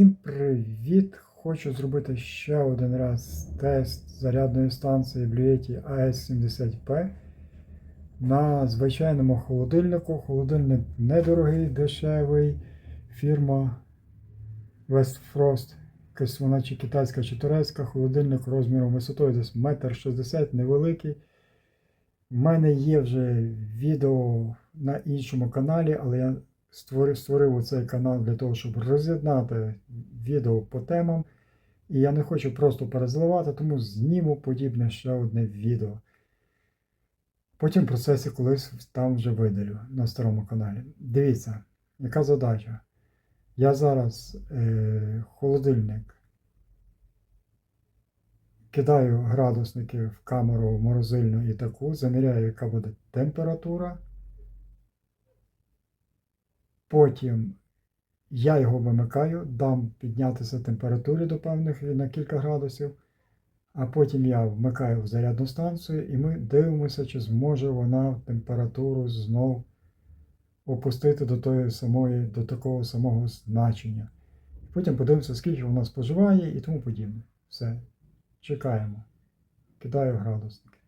Всім привіт! Хочу зробити ще один раз тест зарядної станції Bluetti AS70P на звичайному холодильнику. Холодильник недорогий, дешевий. Фірма Westfrost. Якась вона чи китайська, чи турецька. Холодильник розміром висотою десь 1,60 м, невеликий. У мене є вже відео на іншому каналі, але я створив, створив цей канал для того, щоб роз'єднати відео по темам. І я не хочу просто перезливати, тому зніму подібне ще одне відео. Потім в процесі колись там вже видалю на старому каналі. Дивіться, яка задача. Я зараз е, холодильник кидаю градусники в камеру морозильну і таку, заміряю, яка буде температура. Потім я його вимикаю, дам піднятися температурі до певних на кілька градусів, а потім я вмикаю в зарядну станцію і ми дивимося, чи зможе вона температуру знов опустити до тої самої, до такого самого значення. Потім подивимося, скільки вона споживає і тому подібне. Все. Чекаємо. Кидаю градусники.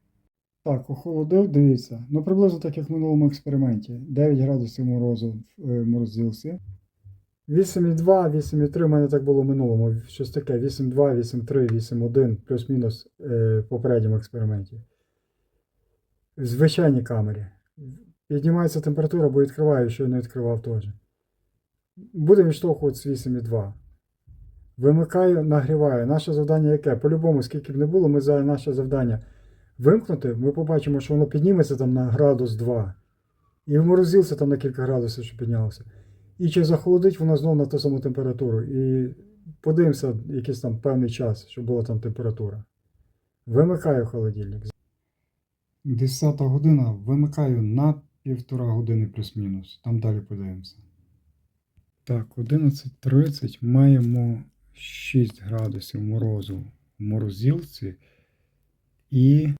Так, охолодив, дивіться. Ну, приблизно так, як в минулому експерименті. 9 градусів морозу в морозилці. 8,2, 8,3 в мене так було в минулому. Щось таке 8,2, 8,3, 8,1, плюс-мінус е, в попередньому експерименті. В звичайній камері. Піднімається температура, бо відкриваю, що я не відкривав теж. Будемо відштовхуватися з 8,2. Вимикаю, нагріваю. Наше завдання яке? По-любому, скільки б не було, ми за наше завдання вимкнути, ми побачимо, що воно підніметься там на градус 2. І в там на кілька градусів, що піднялося. І чи захолодить воно знову на ту саму температуру. І подивимося якийсь там певний час, щоб була там температура. Вимикаю холодильник. 10 година вимикаю на півтора години плюс-мінус. Там далі подивимося. Так, 11.30 маємо 6 градусів морозу в морозилці і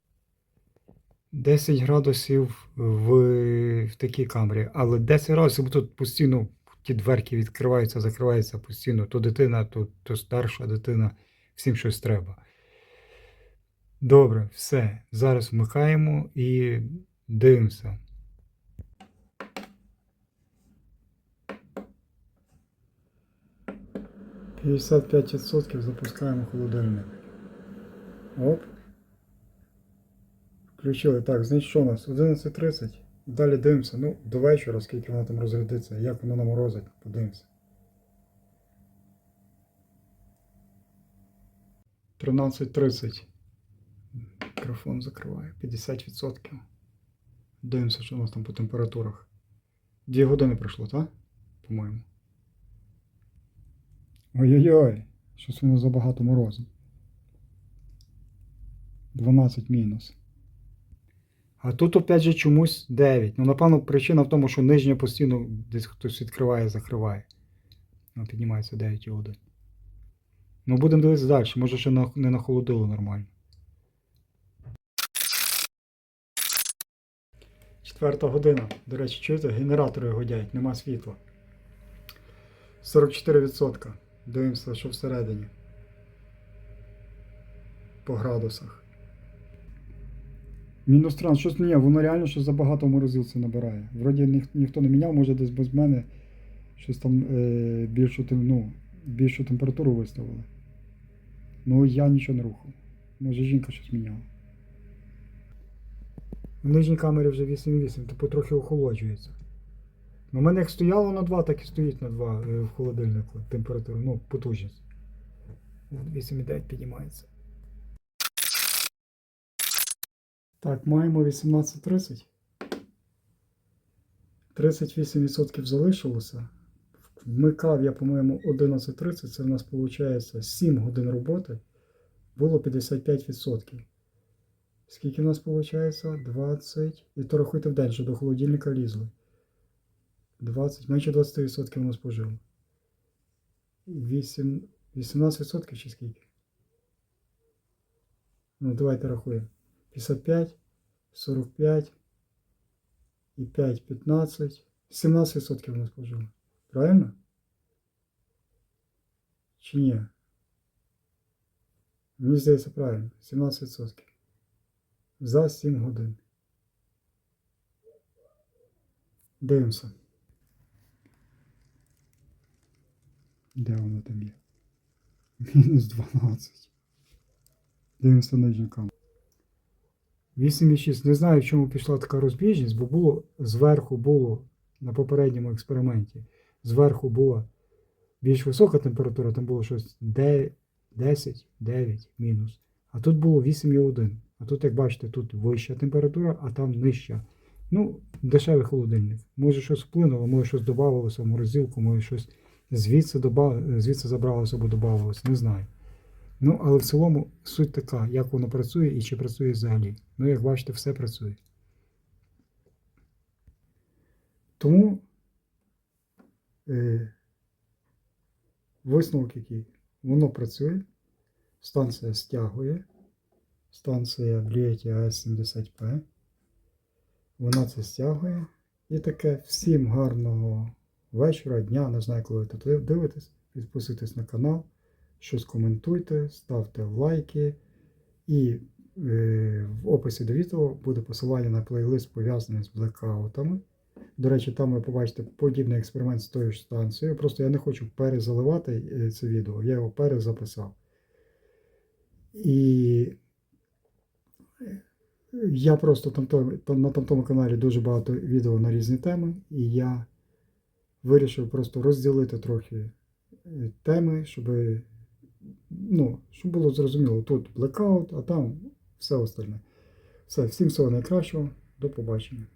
10 градусів в, в такій камері. Але 10 градусів, бо тут постійно ті дверки відкриваються, закриваються постійно. То дитина, то, то старша дитина, всім щось треба. Добре, все. Зараз вмикаємо і дивимося. П'ятдесят запускаємо холодильник. Оп. Включили. Так, значить що у нас? 11.30. Далі дивимося. Ну, до вечора, скільки вона там розрядиться, як воно наморозить, подивимося. 13.30. Мікрофон закриває. 50%. Дивимося, що у нас там по температурах. Дві години пройшло, так? По-моєму. Ой-ой-ой, щось воно забагато морозу. 12 мінус. А тут опять же чомусь 9. Ну, напевно, причина в тому, що нижня постійно десь хтось відкриває, закриває. Ну, піднімається 9,1. Ну, будемо дивитися далі. Може, ще не нахолодило нормально. Четверта година. До речі, чуєте, генератори годять, нема світла. 44%. Дивимося, що всередині. По градусах. Мінус 13, щось ні, воно реально щось забагато в морозилці набирає. Вроді ніх, ніхто не міняв, може десь без мене щось там е, більшу, ну, більшу температуру виставили. Ну я нічого не рухав. Може жінка щось міняла. В нижній камері вже 8,8, то потрохи охолоджується. Ну, у мене як стояло на 2, так і стоїть на 2 е, в холодильнику температура, ну, потужність. 8,9 піднімається. Так, маємо 18.30. 38% залишилося. Вмикав я, по-моєму, 11.30. Це в нас виходить 7 годин роботи. Було 55%. Скільки в нас виходить? 20. І то рахуйте в день, що до холодильника лізли. 20, менше 20% у нас спожило. 8, 18% чи скільки? Ну, давайте рахуємо. 55, 45 і 5, 15. 17% у нас спожило. Правильно? Чи ні? Мені здається правильно. 17%. За 7 годин. Дивимося. Де воно там є? Мінус 12. Дивимося на жінкам. 8,6. Не знаю, в чому пішла така розбіжність, бо було зверху було на попередньому експерименті. Зверху була більш висока температура, там було щось 10, 9 мінус. А тут було 8,1. А тут, як бачите, тут вища температура, а там нижча. Ну, дешевий холодильник. Може щось вплинуло, може щось додавалося в морозилку, може щось звідси, доба... звідси забралося або додавалося, не знаю. Ну, але в цілому суть така, як воно працює і чи працює взагалі. Ну, як бачите, все працює. Тому е, висновок який? Воно працює, станція стягує, станція Блієті АС-70П. Вона це стягує. І таке всім гарного вечора, дня, не знаю, коли ви тут дивитесь. Підписуйтесь на канал, щось коментуйте, ставте лайки. І е, в описі до відео буде посилання на плейлист пов'язаний з блекаутами. До речі, там ви побачите подібний експеримент з тою ж станцією. Просто я не хочу перезаливати е, це відео, я його перезаписав. І я просто там, там, на тамтому каналі дуже багато відео на різні теми, і я вирішив просто розділити трохи е, теми, щоб, ну, щоб було зрозуміло, тут блекаут, а там все остальне. Все, всім всього найкращого, до побачення.